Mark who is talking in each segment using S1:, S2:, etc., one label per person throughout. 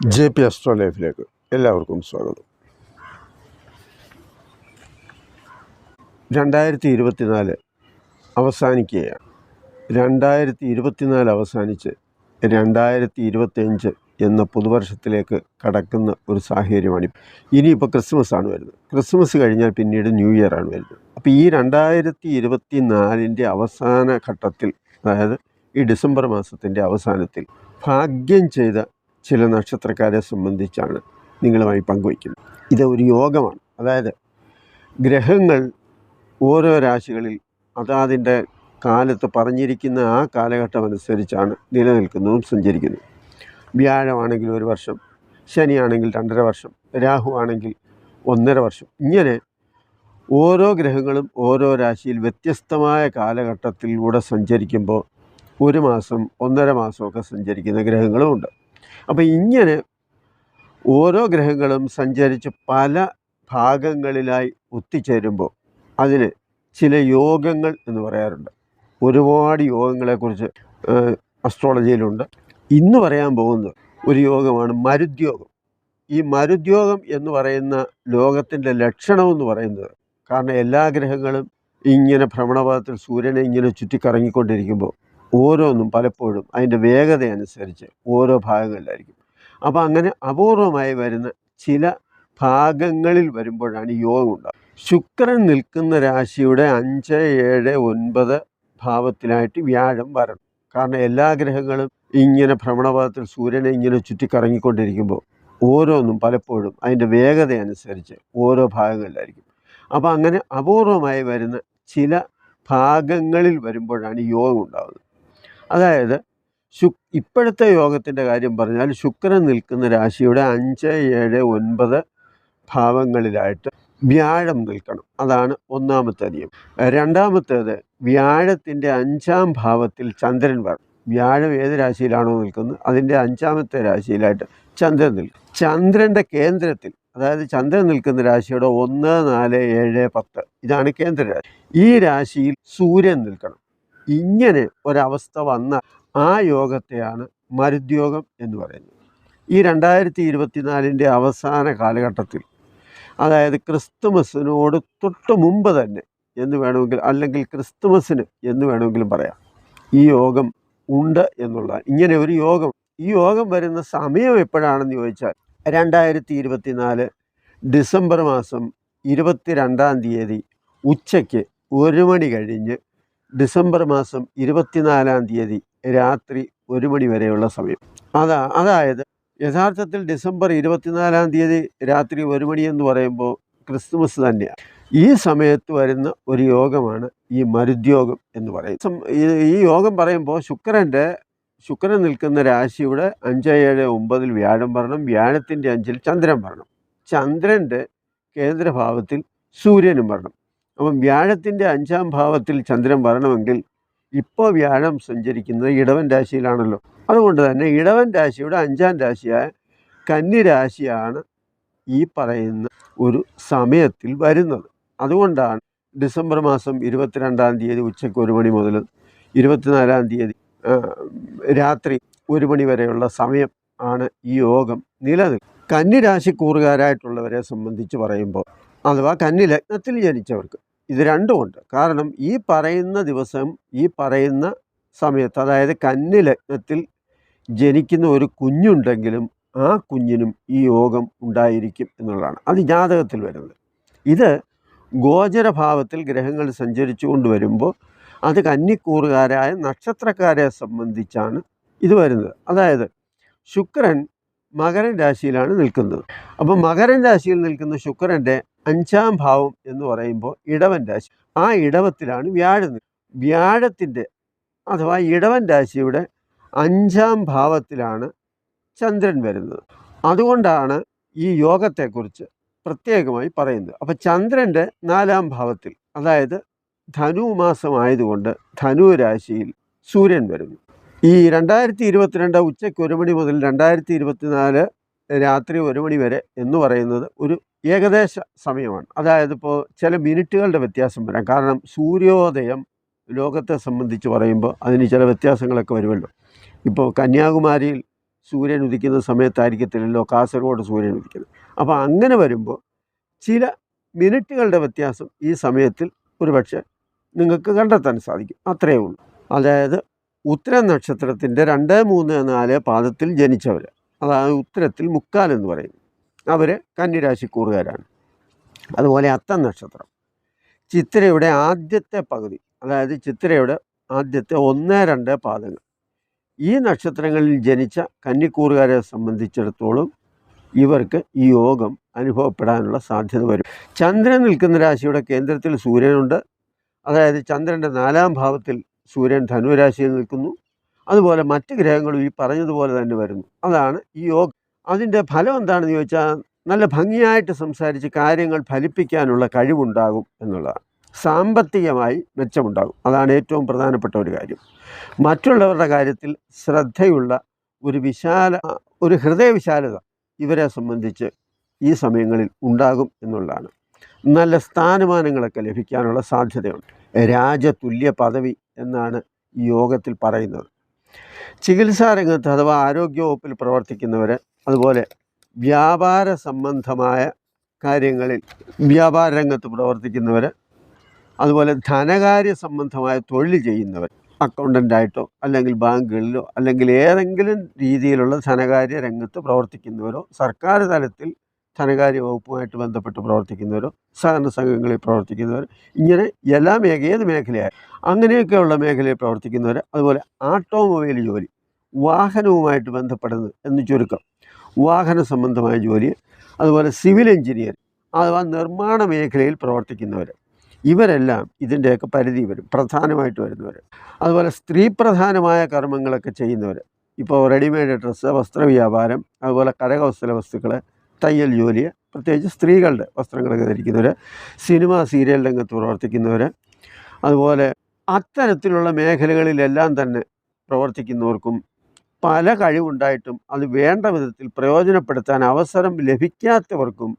S1: J P astro ലൈഫിലേക്ക് എല്ലാവർക്കും സ്വാഗതം. രണ്ടായിരത്തി ഇരുപത്തിനാല് അവസാനിക്കുകയാണ്. രണ്ടായിരത്തി ഇരുപത്തിനാല് അവസാനിച്ച് രണ്ടായിരത്തി ഇരുപത്തിയഞ്ച് എന്ന പുതുവർഷത്തിലേക്ക് കടക്കുന്ന ഒരു സാഹചര്യമാണ് ഇനിയിപ്പോൾ ക്രിസ്മസ് ആണ് വരുന്നത്. ക്രിസ്മസ് കഴിഞ്ഞാൽ പിന്നീട് ന്യൂ ഇയർ ആണ് വരുന്നത്. അപ്പോൾ ഈ രണ്ടായിരത്തി ഇരുപത്തി നാലിന്റെ അവസാന ഘട്ടത്തിൽ അതായത് ഈ ഡിസംബർ മാസത്തിന്റെ അവസാനത്തിൽ ഭാഗ്യം ചെയ്ത ചില നക്ഷത്രക്കാരെ സംബന്ധിച്ചാണ് നിങ്ങളുമായി പങ്കുവയ്ക്കുന്നത്. ഇത് ഒരു യോഗമാണ്. അതായത് ഗ്രഹങ്ങൾ ഓരോ രാശികളിൽ അതാതിന്റെ കാലത്ത് പറഞ്ഞിരിക്കുന്ന ആ കാലഘട്ടം അനുസരിച്ചാണ് നിലനിൽക്കുന്നതും സഞ്ചരിക്കുന്നതും. വ്യാഴമാണെങ്കിൽ ഒരു വർഷം ശനിയാണെങ്കിൽ രണ്ടര വർഷം രാഹു ആണെങ്കിൽ ഒന്നര വർഷം. ഇങ്ങനെ ഓരോ ഗ്രഹങ്ങളും ഓരോ രാശിയിൽ വ്യത്യസ്തമായ കാലഘട്ടത്തിലൂടെ സഞ്ചരിക്കുമ്പോൾ ഒരു മാസം ഒന്നര മാസമൊക്കെ സഞ്ചരിക്കുന്ന ഗ്രഹങ്ങളുമുണ്ട്. അപ്പോൾ ഇങ്ങനെ ഓരോ ഗ്രഹങ്ങളും സഞ്ചരിച്ച് പല ഭാഗങ്ങളിലായി ഒത്തിച്ചേരുമ്പോൾ അതിന് ചില യോഗങ്ങൾ എന്ന് പറയാറുണ്ട്. ഒരുപാട് യോഗങ്ങളെക്കുറിച്ച് അസ്ട്രോളജിയിലുണ്ട് ഇന്ന് പറയാൻ പോകുന്നത് ഒരു യോഗമാണ് മരുദ്യോഗം. ഈ മരുദ്യോഗം എന്ന് പറയുന്ന ലോകത്തിന്റെ ലക്ഷണമെന്ന് പറയുന്നത് കാരണം എല്ലാ ഗ്രഹങ്ങളും ഇങ്ങനെ ഭ്രമണപഥത്തിൽ സൂര്യനെ ഇങ്ങനെ ചുറ്റിക്കറങ്ങിക്കൊണ്ടിരിക്കുമ്പോൾ ഓരോന്നും പലപ്പോഴും അതിന്റെ വേഗത അനുസരിച്ച് ഓരോ ഭാഗങ്ങളിലായിരിക്കും. അപ്പോൾ അങ്ങനെ അപൂർവമായി വരുന്ന ചില ഭാഗങ്ങളിൽ വരുമ്പോഴാണ് യോഗം ഉണ്ടാകുന്നത് ശുക്രൻ നിൽക്കുന്ന രാശിയുടെ അഞ്ച് ഏഴ് ഒൻപത് ഭാവത്തിലായിട്ട് വ്യാഴം വരണം. കാരണം എല്ലാ ഗ്രഹങ്ങളും ഇങ്ങനെ ഭ്രമണപഥത്തിൽ സൂര്യനെ ഇങ്ങനെ ചുറ്റിക്കറങ്ങിക്കൊണ്ടിരിക്കുമ്പോൾ ഓരോന്നും പലപ്പോഴും അതിന്റെ വേഗത അനുസരിച്ച് ഓരോ ഭാഗങ്ങളിലായിരിക്കും. അപ്പോൾ അങ്ങനെ അപൂർവമായി വരുന്ന ചില ഭാഗങ്ങളിൽ വരുമ്പോഴാണ് യോഗം ഉണ്ടാകുന്നത് അതായത് ശു ഇപ്പോഴത്തെ യോഗത്തിന്റെ കാര്യം പറഞ്ഞാൽ ശുക്രൻ നിൽക്കുന്ന രാശിയുടെ അഞ്ച് ഏഴ് ഒൻപത് ഭാവങ്ങളിലായിട്ട് വ്യാഴം നിൽക്കണം. അതാണ് ഒന്നാമത്തെ നിയമം. രണ്ടാമത്തേത് വ്യാഴത്തിന്റെ അഞ്ചാം ഭാവത്തിൽ ചന്ദ്രൻ വരണം. വ്യാഴം ഏത് രാശിയിലാണോ നിൽക്കുന്നത് അതിന്റെ അഞ്ചാമത്തെ രാശിയിലായിട്ട് ചന്ദ്രൻ നിൽക്കും. ചന്ദ്രന്റെ കേന്ദ്രത്തിൽ അതായത് ചന്ദ്രൻ നിൽക്കുന്ന രാശിയുടെ ഒന്ന് നാല് ഏഴ് പത്ത് ഇതാണ് കേന്ദ്ര രാശി. ഈ രാശിയിൽ സൂര്യൻ നിൽക്കണം. ഇങ്ങനെ ഒരവസ്ഥ വന്ന ആ യോഗത്തെയാണ് മരുദ്യോഗം എന്ന് പറയുന്നത്. ഈ രണ്ടായിരത്തി ഇരുപത്തിനാലിന്റെ അവസാന കാലഘട്ടത്തിൽ അതായത് ക്രിസ്തുമസിനോട് തൊട്ട് മുമ്പ് തന്നെ എന്ന് വേണമെങ്കിൽ അല്ലെങ്കിൽ ക്രിസ്തുമസിന് എന്ന് വേണമെങ്കിലും പറയാം ഈ യോഗം ഉണ്ട് എന്നുള്ള ഇങ്ങനെ ഒരു യോഗം ഈ യോഗം വരുന്ന സമയം എപ്പോഴാണെന്ന് ചോദിച്ചാൽ രണ്ടായിരത്തി ഇരുപത്തിനാല് ഡിസംബർ മാസം ഇരുപത്തി രണ്ടാം തീയതി ഉച്ചയ്ക്ക് ഒരു മണി കഴിഞ്ഞ് ഡിസംബർ മാസം ഇരുപത്തിനാലാം തീയതി രാത്രി ഒരു മണി വരെയുള്ള സമയം. അതാ അതായത് യഥാർത്ഥത്തിൽ ഡിസംബർ ഇരുപത്തിനാലാം തീയതി രാത്രി ഒരു മണി എന്ന് പറയുമ്പോൾ ക്രിസ്തുമസ് തന്നെയാണ്. ഈ സമയത്ത് വരുന്ന ഒരു യോഗമാണ് ഈ മരുദ്യോഗം എന്ന് പറയുന്നത്. ഈ യോഗം പറയുമ്പോൾ ശുക്രന്റെ ശുക്രൻ നിൽക്കുന്ന രാശിയുടെ അഞ്ച് ഏഴ് ഒമ്പതിൽ വ്യാഴം വരണം വ്യാഴത്തിന്റെ അഞ്ചിൽ ചന്ദ്രൻ വരണം. ചന്ദ്രന്റെ കേന്ദ്രഭാവത്തിൽ സൂര്യനും വരണം. അപ്പം വ്യാഴത്തിന്റെ അഞ്ചാം ഭാവത്തിൽ ചന്ദ്രൻ വരണമെങ്കിൽ ഇപ്പോൾ വ്യാഴം സഞ്ചരിക്കുന്നത് ഇടവൻ രാശിയിലാണല്ലോ. അതുകൊണ്ട് തന്നെ ഇടവൻ രാശിയുടെ അഞ്ചാം രാശിയായ കന്നി രാശിയാണ് ഈ പറയുന്ന ഒരു സമയത്തിൽ വരുന്നത്. അതുകൊണ്ടാണ് ഡിസംബർ മാസം ഇരുപത്തിരണ്ടാം തീയതി ഉച്ചയ്ക്ക് ഒരു മണി മുതൽ ഇരുപത്തിനാലാം തീയതി രാത്രി ഒരു മണി വരെയുള്ള സമയം ആണ് ഈ യോഗം നിലനിൽക്കുന്നത് കന്നിരാശിക്കൂറുകാരായിട്ടുള്ളവരെ സംബന്ധിച്ച് പറയുമ്പോൾ അഥവാ കന്നി ലഗ്നത്തിൽ ജനിച്ചവർക്ക്. ഇത് രണ്ടുമുണ്ട് കാരണം ഈ പറയുന്ന ദിവസം ഈ പറയുന്ന സമയത്ത് അതായത് കന്നി ലഗ്നത്തിൽ ജനിക്കുന്ന ഒരു കുഞ്ഞുണ്ടെങ്കിലും ആ കുഞ്ഞിനും ഈ യോഗം ഉണ്ടായിരിക്കും എന്നുള്ളതാണ്. അത് ജാതകത്തിൽ വരുന്നത്. ഇത് ഗോചരഭാവത്തിൽ ഗ്രഹങ്ങൾ സഞ്ചരിച്ചു കൊണ്ടുവരുമ്പോൾ അത് കന്നിക്കൂറുകാരായ നക്ഷത്രക്കാരെ സംബന്ധിച്ചാണ് ഇത് വരുന്നത്. അതായത് ശുക്രൻ മകരൻ രാശിയിലാണ് നിൽക്കുന്നത്. അപ്പോൾ മകരൻ രാശിയിൽ നിൽക്കുന്ന ശുക്രന്റെ അഞ്ചാം ഭാവം എന്ന് പറയുമ്പോൾ ഇടവൻ രാശി. ആ ഇടവത്തിലാണ് വ്യാഴം. വ്യാഴത്തിന്റെ അഥവാ ഇടവൻ രാശിയുടെ അഞ്ചാം ഭാവത്തിലാണ് ചന്ദ്രൻ വരുന്നത്. അതുകൊണ്ടാണ് ഈ യോഗത്തെക്കുറിച്ച് പ്രത്യേകമായി പറയുന്നത്. അപ്പോൾ ചന്ദ്രന്റെ നാലാം ഭാവത്തിൽ അതായത് ധനു മാസമായതുകൊണ്ട് ധനു രാശിയിൽ സൂര്യൻ വരുന്നു. ഈ രണ്ടായിരത്തി ഇരുപത്തിരണ്ട് ഉച്ചയ്ക്ക് ഒരു മണി മുതൽ രണ്ടായിരത്തി ഇരുപത്തിനാല് രാത്രി ഒരു മണി വരെ എന്ന് പറയുന്നത് ഒരു ഏകദേശ സമയമാണ്. അതായത് ഇപ്പോൾ ചില മിനിറ്റുകളുടെ വ്യത്യാസം വരാം. കാരണം സൂര്യോദയം ലോകത്തെ സംബന്ധിച്ച് പറയുമ്പോൾ അതിന് ചില വ്യത്യാസങ്ങളൊക്കെ വരുമല്ലോ. ഇപ്പോൾ കന്യാകുമാരിയിൽ സൂര്യൻ ഉദിക്കുന്ന സമയത്തായിരിക്കത്തില്ലല്ലോ കാസർഗോഡ് സൂര്യൻ ഉദിക്കുന്നത്. അപ്പോൾ അങ്ങനെ വരുമ്പോൾ ചില മിനിറ്റുകളുടെ വ്യത്യാസം ഈ സമയത്തിൽ ഒരുപക്ഷെ നിങ്ങൾക്ക് കണ്ടെത്താൻ സാധിക്കും. അത്രയേ ഉള്ളൂ. അതായത് ഉത്തര നക്ഷത്രത്തിന്റെ രണ്ട് മൂന്ന് നാല് പാദത്തിൽ ജനിച്ചവർ അതായത് ഉത്തരത്തിൽ മുക്കാൽ എന്ന് അവർ കന്നിരാശിക്കൂറുകാരാണ്. അതുപോലെ അത്തം നക്ഷത്രം. ചിത്രയുടെ ആദ്യത്തെ പകുതി അതായത് ചിത്രയുടെ ആദ്യത്തെ ഒന്ന് രണ്ട് പാദങ്ങൾ. ഈ നക്ഷത്രങ്ങളിൽ ജനിച്ച കന്നിക്കൂറുകാരെ സംബന്ധിച്ചിടത്തോളം ഇവർക്ക് ഈ യോഗം അനുഭവപ്പെടാനുള്ള സാധ്യത വരും. ചന്ദ്രൻ നിൽക്കുന്ന രാശിയുടെ കേന്ദ്രത്തിൽ സൂര്യനുണ്ട്. അതായത് ചന്ദ്രന്റെ നാലാം ഭാവത്തിൽ സൂര്യൻ ധനുരാശിയിൽ നിൽക്കുന്നു. അതുപോലെ മറ്റ് ഗ്രഹങ്ങളും ഈ പറഞ്ഞതുപോലെ തന്നെ വരുന്നു. അതാണ് ഈ യോഗം. അതിന്റെ ഫലം എന്താണെന്ന് ചോദിച്ചാൽ നല്ല ഭംഗിയായിട്ട് സംസാരിച്ച് കാര്യങ്ങൾ ഫലിപ്പിക്കാനുള്ള കഴിവുണ്ടാകും എന്നുള്ളതാണ്. സാമ്പത്തികമായി മെച്ചമുണ്ടാകും. അതാണ് ഏറ്റവും പ്രധാനപ്പെട്ട ഒരു കാര്യം. മറ്റുള്ളവരുടെ കാര്യത്തിൽ ശ്രദ്ധയുള്ള ഒരു വിശാല ഒരു ഹൃദയവിശാലത ഇവരെ സംബന്ധിച്ച് ഈ സമയങ്ങളിൽ ഉണ്ടാകും എന്നുള്ളതാണ്. നല്ല സ്ഥാനമാനങ്ങളൊക്കെ ലഭിക്കാനുള്ള സാധ്യതയുണ്ട്. രാജതുല്യ പദവി എന്നാണ് ഈ യോഗത്തിൽ പറയുന്നത്. ചികിത്സാരംഗത്ത് അഥവാ ആരോഗ്യവകുപ്പിൽ പ്രവർത്തിക്കുന്നവർ അതുപോലെ വ്യാപാര സംബന്ധമായ കാര്യങ്ങളിൽ വ്യാപാര രംഗത്ത് പ്രവർത്തിക്കുന്നവർ അതുപോലെ ധനകാര്യ സംബന്ധമായ തൊഴിൽ ചെയ്യുന്നവർ അക്കൗണ്ടന്റായിട്ടോ അല്ലെങ്കിൽ ബാങ്കുകളിലോ അല്ലെങ്കിൽ ഏതെങ്കിലും രീതിയിലുള്ള ധനകാര്യ രംഗത്ത് പ്രവർത്തിക്കുന്നവരോ സർക്കാർ തലത്തിൽ ധനകാര്യ വകുപ്പുമായിട്ട് ബന്ധപ്പെട്ട് പ്രവർത്തിക്കുന്നവരോ സഹകരണ സംഘങ്ങളിൽ പ്രവർത്തിക്കുന്നവർ ഇങ്ങനെ എല്ലാ മേഖല ഏത് മേഖലയായി അങ്ങനെയൊക്കെയുള്ള മേഖലയിൽ പ്രവർത്തിക്കുന്നവർ അതുപോലെ ഓട്ടോമൊബൈൽ ജോലി വാഹനവുമായിട്ട് ബന്ധപ്പെടുന്നത് എന്ന് ചുരുക്കം. വാഹന സംബന്ധമായ ജോലി അതുപോലെ സിവിൽ എഞ്ചിനീയർ അഥവാ നിർമ്മാണ മേഖലയിൽ പ്രവർത്തിക്കുന്നവർ ഇവരെല്ലാം ഇതിന്റെയൊക്കെ പരിധി വരും പ്രധാനമായിട്ട് വരുന്നവർ അതുപോലെ സ്ത്രീ പ്രധാനമായ കർമ്മങ്ങളൊക്കെ ചെയ്യുന്നവർ ഇപ്പോൾ റെഡിമെയ്ഡ് ഡ്രസ്സ് വസ്ത്രവ്യാപാരം അതുപോലെ കരകൗശല വസ്തുക്കൾ തയ്യൽ ജോലി പ്രത്യേകിച്ച് സ്ത്രീകളുടെ വസ്ത്രങ്ങളൊക്കെ ധരിക്കുന്നവർ സിനിമ സീരിയൽ രംഗത്ത് പ്രവർത്തിക്കുന്നവർ അതുപോലെ അത്തരത്തിലുള്ള മേഖലകളിലെല്ലാം തന്നെ പ്രവർത്തിക്കുന്നവർക്കും പല കഴിവുണ്ടായിട്ടും അത് വേണ്ട വിധത്തിൽ പ്രയോജനപ്പെടുത്താൻ അവസരം ലഭിക്കാത്തവർക്കും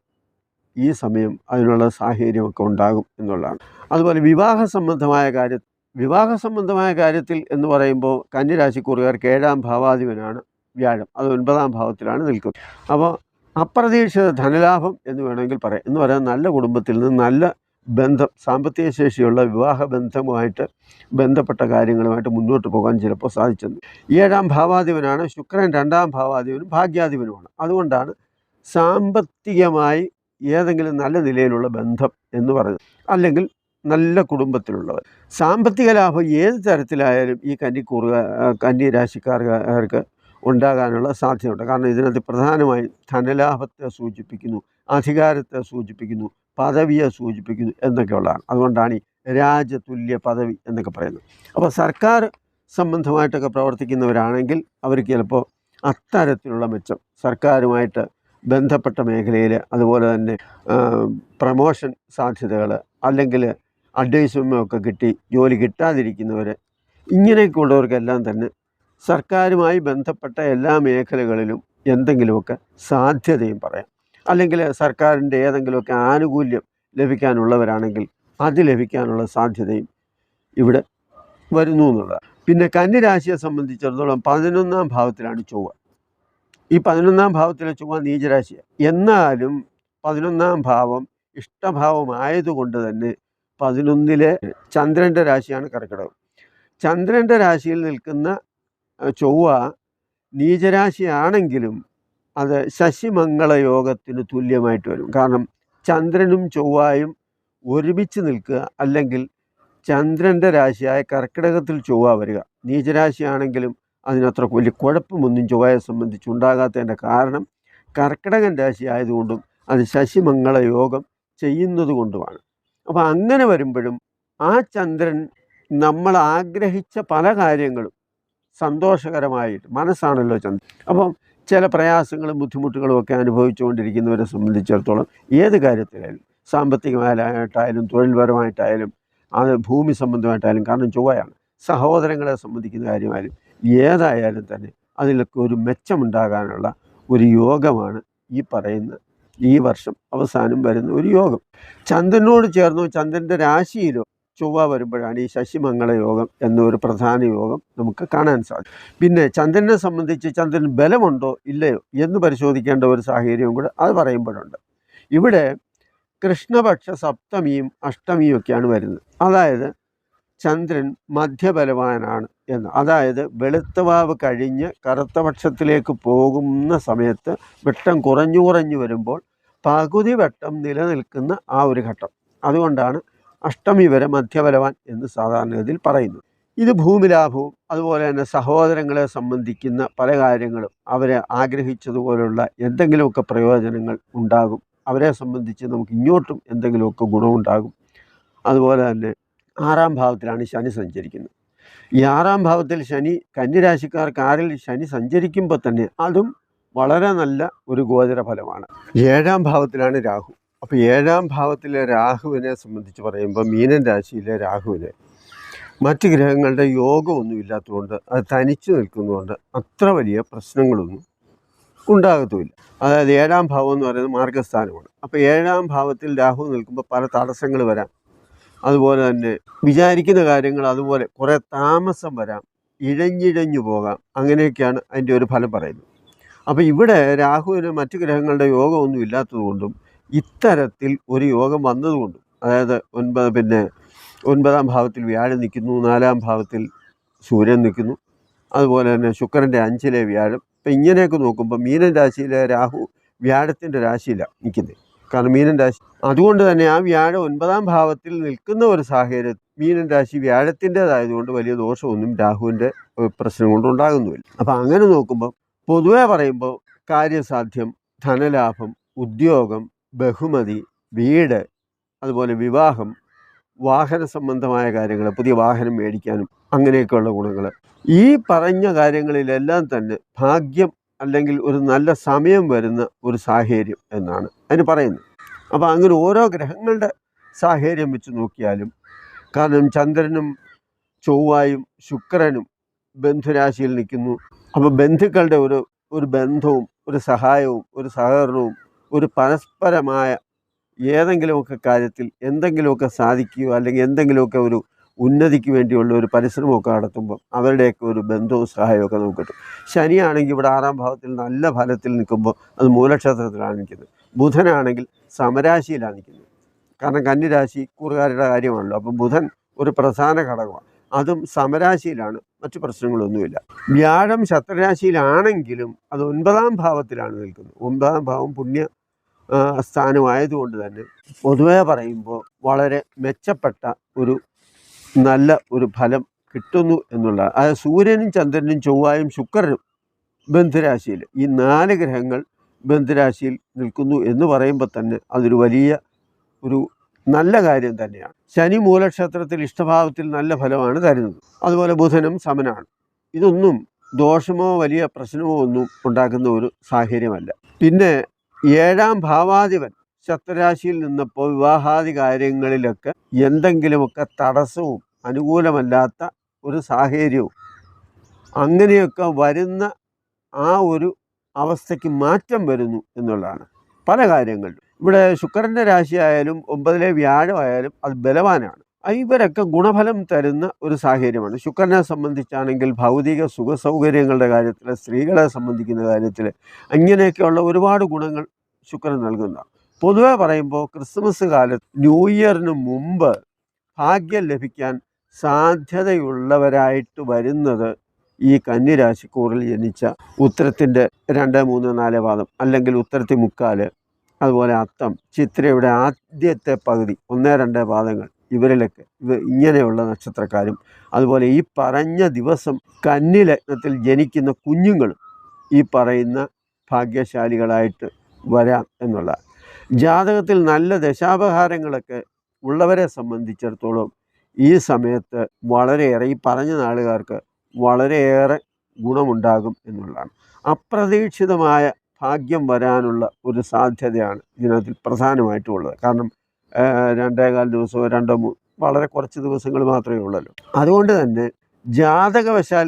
S1: ഈ സമയം അതിനുള്ള സാഹചര്യമൊക്കെ ഉണ്ടാകും എന്നുള്ളതാണ്. അതുപോലെ വിവാഹ സംബന്ധമായ കാര്യ വിവാഹ സംബന്ധമായ കാര്യത്തിൽ എന്ന് പറയുമ്പോൾ കന്യരാശിക്കൂറുകാർക്ക് ഏഴാം ഭാവാധിപനാണ് വ്യാഴം. അത് ഒൻപതാം ഭാവത്തിലാണ് നിൽക്കുന്നത്. അപ്പോൾ അപ്രതീക്ഷിത ധനലാഭം എന്ന് വേണമെങ്കിൽ പറയാം. എന്ന് പറയാൻ നല്ല കുടുംബത്തിൽ നിന്ന് നല്ല ബന്ധം സാമ്പത്തിക ശേഷിയുള്ള വിവാഹ ബന്ധവുമായിട്ട് ബന്ധപ്പെട്ട കാര്യങ്ങളുമായിട്ട് മുന്നോട്ട് പോകാൻ ചിലപ്പോൾ സാധിച്ചെന്ന്. ഏഴാം ഭാവാധിപനാണ് ശുക്രൻ രണ്ടാം ഭാവാധിപനും ഭാഗ്യാധിപനുമാണ്. അതുകൊണ്ടാണ് സാമ്പത്തികമായി ഏതെങ്കിലും നല്ല നിലയിലുള്ള ബന്ധം എന്ന് പറയുന്നത്. അല്ലെങ്കിൽ നല്ല കുടുംബത്തിലുള്ളവർ. സാമ്പത്തിക ലാഭം ഏത് തരത്തിലായാലും ഈ കന്നിക്കൂറുക കന്നി രാശിക്കാർക്ക് ഉണ്ടാകാനുള്ള സാധ്യതയുണ്ട്. കാരണം ഇതിനകത്ത് പ്രധാനമായും ധനലാഭത്തെ സൂചിപ്പിക്കുന്നു അധികാരത്തെ സൂചിപ്പിക്കുന്നു പദവിയെ സൂചിപ്പിക്കുന്നു എന്നൊക്കെയുള്ളതാണ്. അതുകൊണ്ടാണ് ഈ രാജതുല്യ പദവി എന്നൊക്കെ പറയുന്നത്. അപ്പോൾ സർക്കാർ സംബന്ധമായിട്ടൊക്കെ പ്രവർത്തിക്കുന്നവരാണെങ്കിൽ അവർക്ക് ചിലപ്പോൾ അത്തരത്തിലുള്ള മെച്ചം സർക്കാരുമായിട്ട് ബന്ധപ്പെട്ട മേഖലയിൽ അതുപോലെ തന്നെ പ്രമോഷൻ സാധ്യതകൾ അല്ലെങ്കിൽ അഡ്വൈസ്മെന്റ് ഒക്കെ കിട്ടി ജോലി കിട്ടാതിരിക്കുന്നവർ ഇങ്ങനെയൊക്കെ ഉള്ളവർക്കെല്ലാം തന്നെ സർക്കാരുമായി ബന്ധപ്പെട്ട എല്ലാ മേഖലകളിലും എന്തെങ്കിലുമൊക്കെ സാധ്യതയും പറയാം. അല്ലെങ്കിൽ സർക്കാരിന്റെ ഏതെങ്കിലുമൊക്കെ ആനുകൂല്യം ലഭിക്കാനുള്ളവരാണെങ്കിൽ അത് ലഭിക്കാനുള്ള സാധ്യതയും ഇവിടെ വരുന്നു എന്നുള്ളതാണ്. പിന്നെ കന്നിരാശിയെ സംബന്ധിച്ചിടത്തോളം പതിനൊന്നാം ഭാവത്തിലാണ് ചൊവ്വ. ഈ പതിനൊന്നാം ഭാവത്തിലെ ചൊവ്വ നീചരാശിയാണ് എന്നാലും പതിനൊന്നാം ഭാവം ഇഷ്ടഭാവമായതുകൊണ്ട് തന്നെ പതിനൊന്നിലെ ചന്ദ്രന്റെ രാശിയാണ് കർക്കിടകം. ചന്ദ്രന്റെ രാശിയിൽ നിൽക്കുന്ന ചൊവ്വ നീചരാശിയാണെങ്കിലും അത് ശശിമംഗള യോഗത്തിന് തുല്യമായിട്ട് വരും. കാരണം ചന്ദ്രനും ചൊവ്വായും ഒരുമിച്ച് നിൽക്കുക അല്ലെങ്കിൽ ചന്ദ്രന്റെ രാശിയായ കർക്കിടകത്തിൽ ചൊവ്വ വരിക. നീചരാശിയാണെങ്കിലും അതിനത്ര വലിയ കുഴപ്പമൊന്നും ചൊവ്വയെ സംബന്ധിച്ച് ഉണ്ടാകാത്തതിന്റെ കാരണം കർക്കിടകൻ രാശി ആയതുകൊണ്ടും അത് ശശിമംഗള യോഗം ചെയ്യുന്നത് കൊണ്ടുമാണ്. അപ്പോൾ അങ്ങനെ വരുമ്പോഴും ആ ചന്ദ്രൻ നമ്മൾ ആഗ്രഹിച്ച പല കാര്യങ്ങളും സന്തോഷകരമായിട്ട് മനസ്സാണല്ലോ ചന്ദ്രൻ. അപ്പം ചില പ്രയാസങ്ങളും ബുദ്ധിമുട്ടുകളും ഒക്കെ അനുഭവിച്ചുകൊണ്ടിരിക്കുന്നവരെ സംബന്ധിച്ചിടത്തോളം ഏത് കാര്യത്തിലായാലും സാമ്പത്തികമായിട്ടായാലും തൊഴിൽപരമായിട്ടായാലും അത് ഭൂമി സംബന്ധമായിട്ടായാലും കാരണം ചൊവ്വയാണ്. സഹോദരങ്ങളെ സംബന്ധിക്കുന്ന കാര്യമായാലും ഏതായാലും തന്നെ അതിലൊക്കെ ഒരു മെച്ചമുണ്ടാകാനുള്ള ഒരു യോഗമാണ് ഈ പറയുന്ന ഈ വർഷം അവസാനം വരുന്ന ഒരു യോഗം. ചന്ദ്രനോട് ചേർന്നോ ചന്ദ്രന്റെ രാശിയിലോ ചൊവ്വ വരുമ്പോഴാണ് ഈ ശശിമംഗള യോഗം എന്നൊരു പ്രധാന യോഗം നമുക്ക് കാണാൻ സാധിക്കും. പിന്നെ ചന്ദ്രനെ സംബന്ധിച്ച് ചന്ദ്രൻ ബലമുണ്ടോ ഇല്ലയോ എന്ന് പരിശോധിക്കേണ്ട ഒരു സാഹചര്യവും കൂടെ അത് പറയുമ്പോഴുണ്ട്. ഇവിടെ കൃഷ്ണപക്ഷ സപ്തമിയും അഷ്ടമിയും ഒക്കെയാണ് വരുന്നത്. അതായത് ചന്ദ്രൻ മധ്യബലവാനാണ് എന്ന്. അതായത് വെളുത്തവാവ് കഴിഞ്ഞ് കറുത്തപക്ഷത്തിലേക്ക് പോകുന്ന സമയത്ത് വെട്ടം കുറഞ്ഞു കുറഞ്ഞു വരുമ്പോൾ പകുതി വെട്ടം നിലനിൽക്കുന്ന ആ ഒരു ഘട്ടം. അതുകൊണ്ടാണ് അഷ്ടമി വരെ മധ്യബലവാൻ എന്ന് സാധാരണഗതിയിൽ പറയുന്നു. ഇത് ഭൂമിലാഭവും അതുപോലെ തന്നെ സഹോദരങ്ങളെ സംബന്ധിക്കുന്ന പല കാര്യങ്ങളും അവരെ ആഗ്രഹിച്ചതുപോലുള്ള എന്തെങ്കിലുമൊക്കെ പ്രയോജനങ്ങൾ ഉണ്ടാകും. അവരെ സംബന്ധിച്ച് നമുക്ക് ഇങ്ങോട്ടും എന്തെങ്കിലുമൊക്കെ ഗുണമുണ്ടാകും. അതുപോലെ തന്നെ ആറാം ഭാവത്തിലാണ് ശനി സഞ്ചരിക്കുന്നത്. ഈ ആറാം ഭാവത്തിൽ ശനി കന്യരാശിക്കാർക്ക് ആരിൽ ശനി സഞ്ചരിക്കുമ്പോൾ തന്നെ അതും വളരെ നല്ല ഒരു ഗോചര ഫലമാണ് ഏഴാം ഭാവത്തിലാണ് രാഹു. അപ്പോൾ ഏഴാം ഭാവത്തിലെ രാഹുവിനെ സംബന്ധിച്ച് പറയുമ്പോൾ മീനൻ രാശിയിലെ രാഹുവിനെ മറ്റ് ഗ്രഹങ്ങളുടെ യോഗമൊന്നും ഇല്ലാത്തതുകൊണ്ട് അത് തനിച്ച് നിൽക്കുന്നതുകൊണ്ട് അത്ര വലിയ പ്രശ്നങ്ങളൊന്നും ഉണ്ടാകത്തുമില്ല. അതായത് ഏഴാം ഭാവം എന്ന് പറയുന്നത് മാർഗസ്ഥാനമാണ്. അപ്പോൾ ഏഴാം ഭാവത്തിൽ രാഹു നിൽക്കുമ്പോൾ പല തടസ്സങ്ങൾ വരാം. അതുപോലെ തന്നെ വിചാരിക്കുന്ന കാര്യങ്ങൾ അതുപോലെ കുറേ താമസം വരാം. ഇഴഞ്ഞിഴഞ്ഞു പോകാം. അങ്ങനെയൊക്കെയാണ് അതിന്റെ ഒരു ഫലം പറയുന്നത്. അപ്പോൾ ഇവിടെ രാഹുവിന് മറ്റ് ഗ്രഹങ്ങളുടെ യോഗമൊന്നും ഇല്ലാത്തതുകൊണ്ടും ഇത്തരത്തിൽ ഒരു യോഗം വന്നതുകൊണ്ട് അതായത് ഒൻപത് പിന്നെ ഒൻപതാം ഭാവത്തിൽ വ്യാഴം നിൽക്കുന്നു നാലാം ഭാവത്തിൽ സൂര്യൻ നിൽക്കുന്നു അതുപോലെ തന്നെ ശുക്രന്റെ അഞ്ചിലെ വ്യാഴം. ഇപ്പം ഇങ്ങനെയൊക്കെ നോക്കുമ്പോൾ മീനൻ രാശിയിലെ രാഹു വ്യാഴത്തിന്റെ രാശിയിലാണ് നിൽക്കുന്നത്. കാരണം മീനൻ രാശി അതുകൊണ്ട് തന്നെ ആ വ്യാഴം ഒൻപതാം ഭാവത്തിൽ നിൽക്കുന്ന ഒരു സാഹചര്യം മീനൻ രാശി വ്യാഴത്തിന്റേതായതുകൊണ്ട് വലിയ ദോഷമൊന്നും രാഹുവിന്റെ പ്രശ്നം കൊണ്ട് ഉണ്ടാകുന്നുമില്ല. അപ്പം അങ്ങനെ നോക്കുമ്പോൾ പൊതുവേ പറയുമ്പോൾ കാര്യസാധ്യം ധനലാഭം ഉദ്യോഗം ബഹുമതി വീട് അതുപോലെ വിവാഹം വാഹന സംബന്ധമായ കാര്യങ്ങൾ പുതിയ വാഹനം മേടിക്കാനും അങ്ങനെയൊക്കെയുള്ള ഗുണങ്ങൾ. ഈ പറഞ്ഞ കാര്യങ്ങളിലെല്ലാം തന്നെ ഭാഗ്യം അല്ലെങ്കിൽ ഒരു നല്ല സമയം വരുന്ന ഒരു സാഹചര്യം എന്നാണ് അതിന് പറയുന്നത്. അപ്പോൾ അങ്ങനെ ഓരോ ഗ്രഹങ്ങളുടെ സാഹചര്യം വെച്ച് നോക്കിയാലും കാരണം ചന്ദ്രനും ചൊവ്വായും ശുക്രനും ബന്ധുരാശിയിൽ നിൽക്കുന്നു. അപ്പോൾ ബന്ധുക്കളുടെ ഒരു ഒരു ബന്ധവും ഒരു സഹായവും ഒരു സഹകരണവും ഒരു പരസ്പരമായ ഏതെങ്കിലുമൊക്കെ കാര്യത്തിൽ എന്തെങ്കിലുമൊക്കെ സാധിക്കുകയോ അല്ലെങ്കിൽ എന്തെങ്കിലുമൊക്കെ ഒരു ഉന്നതിക്ക് വേണ്ടിയുള്ള ഒരു പരിശ്രമമൊക്കെ നടത്തുമ്പോൾ അവരുടെയൊക്കെ ഒരു ബന്ധവും സഹായമൊക്കെ നമുക്ക് കിട്ടും. ശനിയാണെങ്കിൽ ഇവിടെ ആറാം ഭാവത്തിൽ നല്ല ഫലത്തിൽ നിൽക്കുമ്പോൾ അത് മൂലക്ഷേത്രത്തിലാണ് നിൽക്കുന്നത്. ബുധനാണെങ്കിൽ സമരാശിയിലാണ് നിൽക്കുന്നത്. കാരണം കന്നിരാശി കൂറുകാരുടെ കാര്യമാണല്ലോ. അപ്പം ബുധൻ ഒരു പ്രധാന ഘടകമാണ്. അതും സമരാശിയിലാണ്. മറ്റു പ്രശ്നങ്ങളൊന്നുമില്ല. വ്യാഴം ശത്രുരാശിയിലാണെങ്കിലും അത് ഒൻപതാം ഭാവത്തിലാണ് നിൽക്കുന്നത്. ഒൻപതാം ഭാവം പുണ്യ സ്ഥാനമായതുകൊണ്ട് തന്നെ പൊതുവേ പറയുമ്പോൾ വളരെ മെച്ചപ്പെട്ട ഒരു നല്ല ഒരു ഫലം കിട്ടുന്നു എന്നുള്ള അതായത് സൂര്യനും ചന്ദ്രനും ചൊവ്വായും ശുക്രനും ബന്ധുരാശിയിൽ ഈ നാല് ഗ്രഹങ്ങൾ ബന്ധുരാശിയിൽ നിൽക്കുന്നു എന്ന് പറയുമ്പോൾ തന്നെ അതൊരു വലിയ ഒരു നല്ല കാര്യം തന്നെയാണ്. ശനി മൂലക്ഷേത്രത്തിൽ ഇഷ്ടഭാവത്തിൽ നല്ല ഫലമാണ് തരുന്നത്. അതുപോലെ ബുധനും സമനാണ്. ഇതൊന്നും ദോഷമോ വലിയ പ്രശ്നമോ ഒന്നും ഉണ്ടാക്കുന്ന ഒരു സാഹചര്യമല്ല. പിന്നെ ഏഴാം ഭാവാധിപൻ ശത്രുരാശിയിൽ നിന്നപ്പോൾ വിവാഹാദി കാര്യങ്ങളിലൊക്കെ എന്തെങ്കിലുമൊക്കെ തടസ്സവും അനുകൂലമല്ലാത്ത ഒരു സാഹചര്യവും അങ്ങനെയൊക്കെ വരുന്ന ആ ഒരു അവസ്ഥയ്ക്ക് മാറ്റം വരുന്നു എന്നുള്ളതാണ്. പല കാര്യങ്ങളിലും. ഇവിടെ ശുക്രന്റെ രാശിയായാലും ഒമ്പതിലെ വ്യാഴമായാലും അത് ബലവാനാണ്. ഇവരൊക്കെ ഗുണഫലം തരുന്ന ഒരു സാഹചര്യമാണ്. ശുക്രനെ സംബന്ധിച്ചാണെങ്കിൽ ഭൗതിക സുഖ സൗകര്യങ്ങളുടെ കാര്യത്തിൽ സ്ത്രീകളെ സംബന്ധിക്കുന്ന കാര്യത്തിൽ അങ്ങനെയൊക്കെയുള്ള ഒരുപാട് ഗുണങ്ങൾ ശുക്രൻ നൽകുന്നതാണ്. പൊതുവെ പറയുമ്പോൾ ക്രിസ്മസ് കാലത്ത് ന്യൂ ഇയറിന് മുമ്പ് ഭാഗ്യം ലഭിക്കാൻ സാധ്യതയുള്ളവരായിട്ട് വരുന്നത് ഈ കന്നിരാശിക്കൂറിൽ ജനിച്ച ഉത്തരത്തിന്റെ രണ്ട് മൂന്ന് നാല് പാദം അല്ലെങ്കിൽ ഉത്തരത്തി മുക്കാൽ അതുപോലെ അത്തം ചിത്രയുടെ ആദ്യത്തെ പകുതി ഒന്നേ രണ്ടേ പാദങ്ങൾ ഇവരിലൊക്കെ ഇവ ഇങ്ങനെയുള്ള നക്ഷത്രക്കാരും അതുപോലെ ഈ പറഞ്ഞ ദിവസം കന്നി ലഗ്നത്തിൽ ജനിക്കുന്ന കുഞ്ഞുങ്ങളും ഈ പറയുന്ന ഭാഗ്യശാലികളായിട്ട് വരാം എന്നുള്ള. ജാതകത്തിൽ നല്ല ദശാപഹാരങ്ങളൊക്കെ ഉള്ളവരെ സംബന്ധിച്ചിടത്തോളം ഈ സമയത്ത് വളരെയേറെ ഈ പറഞ്ഞ നാളുകാർക്ക് വളരെയേറെ ഗുണമുണ്ടാകും എന്നുള്ളതാണ്. അപ്രതീക്ഷിതമായ ഭാഗ്യം വരാനുള്ള ഒരു സാധ്യതയാണ് ഇതിനകത്തിൽ പ്രധാനമായിട്ടുള്ളത്. കാരണം രണ്ടേകാൽ ദിവസമോ രണ്ടോ മൂ വളരെ കുറച്ച് ദിവസങ്ങൾ മാത്രമേ ഉള്ളല്ലോ. അതുകൊണ്ട് തന്നെ ജാതകവശാൽ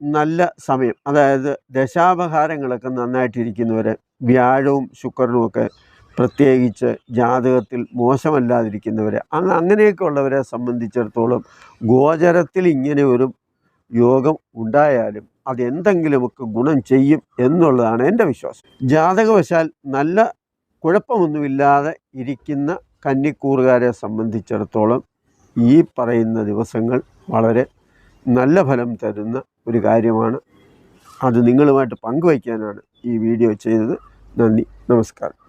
S1: നല്ല സമയം അതായത് ദശാപഹാരങ്ങളൊക്കെ നന്നായിട്ടിരിക്കുന്നവരെ വ്യാഴവും ശുക്രനും ഒക്കെ പ്രത്യേകിച്ച് ജാതകത്തിൽ മോശമല്ലാതിരിക്കുന്നവരെ അങ്ങ് അങ്ങനെയൊക്കെ ഉള്ളവരെ സംബന്ധിച്ചിടത്തോളം ഗോചരത്തിൽ ഇങ്ങനെ ഒരു യോഗം ഉണ്ടായാലും അതെന്തെങ്കിലുമൊക്കെ ഗുണം ചെയ്യും എന്നുള്ളതാണ് എന്റെ വിശ്വാസം. ജാതകവശാൽ നല്ല കുഴപ്പമൊന്നുമില്ലാതെ ഇരിക്കുന്ന കന്നിക്കൂറുകാരെ സംബന്ധിച്ചിടത്തോളം ഈ പറയുന്ന ദിവസങ്ങൾ വളരെ നല്ല ഫലം തരുന്ന ഒരു കാര്യമാണ്. അത് നിങ്ങളുമായിട്ട് പങ്കുവയ്ക്കാനാണ് ഈ വീഡിയോ ചെയ്തത്. നന്ദി. നമസ്കാരം.